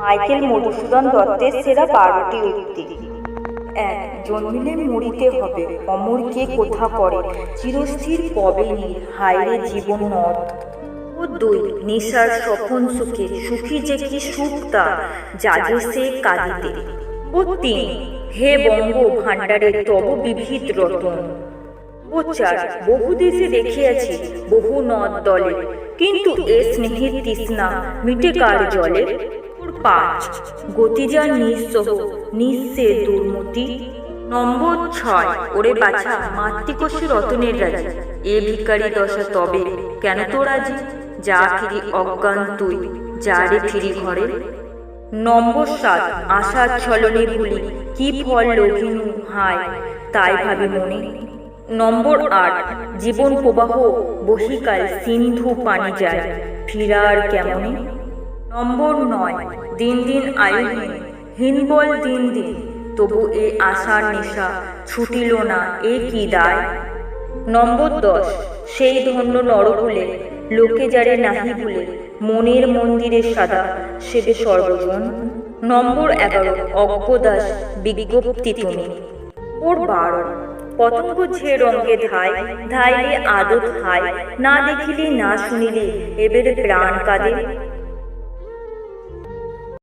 Michael Madhusudan দত্তের সেরা বারোটি উক্তি। এক জন্মিলে মরিতে হবে। অমর কে কোথা করে? চিরস্থির কবে নি হায়রে জীবন নদ ও দুই, নিশার স্বপন সুখে, সুখী যে কি সুখ তা জাগে সে কাঁদিতে। ও তিন, হে বঙ্গ ভাণ্ডারে তব বিবিধ রতন। ও চার, বহু দেশে দেখিয়াছি, বহু নদ দলে। কিন্তু এ স্নেহের তৃষ্ণা, মিটে কার জলে? পাঁচ। গতিজার নিঃসহ নিঃসের দুর্মতি। নম্বর ছয়, ওরে বাছা, মাতৃকোষে রতনের রাজি। এ ভিকারি দশা তবে কেন তো রাজি? যা ফিরি অজ্ঞান তুই, যা রে ফিরি ঘরে। নম্বর সাত, আশা ছলনে ভুলি, কি ফল লোভিনু হায়, তাই ভাবে মনে। নম্বর আট, জীবন প্রবাহ, বহিকাল সিন্ধু পানি যায়, ফিরার কেমনে? নম্বর নয়। দিন দিন আয়ুহীন হীনবল দিন দিন। তবু এ আশার নেশা ছুটিল না। এ কি দায়? নম্বর দশ। সেই ধন্য নরকুলে লোকে যারে নাহি ভুলে, মনের মন্দিরে সাদা সেবে সর্বজন। নম্বর এগারো। অজ্ঞদাস বিজ্ঞপ্তি তুমি। ওর বারো পতঙ্গ যে রঙ্গে ধায়, ধাইলে আদত হায়। না দেখিলে, না শুনিলে, এবের প্রাণ কাঁদে।